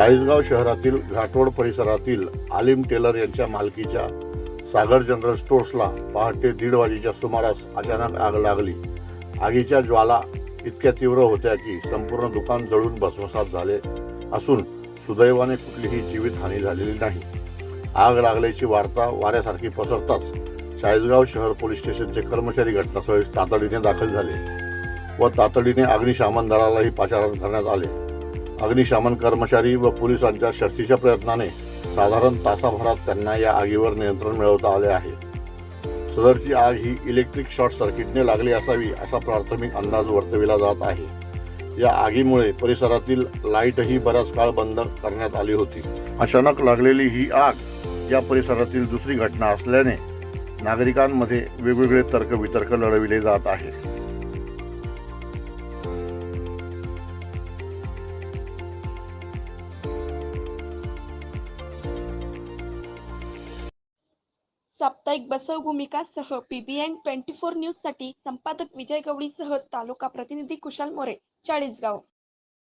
चाळीसगाव शहरातील घाटोड परिसरातील आलिम टेलर यांच्या मालकीच्या सागर जनरल स्टोर्सला पहाटे दीड वाजेच्या सुमारास अचानक आग लागली. आगीच्या ज्वाला इतक्या तीव्र होत्या की संपूर्ण दुकान जळून भस्मसात झाले असून सुदैवाने कुठलीही जीवितहानी झालेली नाही. आग लागल्याची वार्ता वाऱ्यासारखी पसरताच चाळीसगाव शहर पोलीस स्टेशनचे कर्मचारी घटनास्थळी तातडीने दाखल झाले व तातडीने अग्निशामन दलालाही पाचारण करण्यात आले. अग्निशामन कर्मचारी व पोलिसांच्या शर्थीच्या प्रयत्नाने साधारण तासाभरात त्यांना या आगीवर नियंत्रण मिळवता आले आहे. सदरची आग ही इलेक्ट्रिक शॉर्ट सर्किटने लागली असावी असा प्राथमिक अंदाज वर्तविला जात आहे. या आगीमुळे परिसरातील लाईटही बराच काळ बंद करण्यात आली होती. अचानक लागलेली ही आग या परिसरातील दुसरी घटना असल्याने नागरिकांमध्ये वेगवेगळे तर्कवितर्क लढविले जात आहे साप्ताहिक बसव भूमिकासह पीबीएन ट्वेंटी फोर न्यूजसाठी संपादक विजय गवळीसह तालुका प्रतिनिधी कुशाल मोरे चाळीसगाव.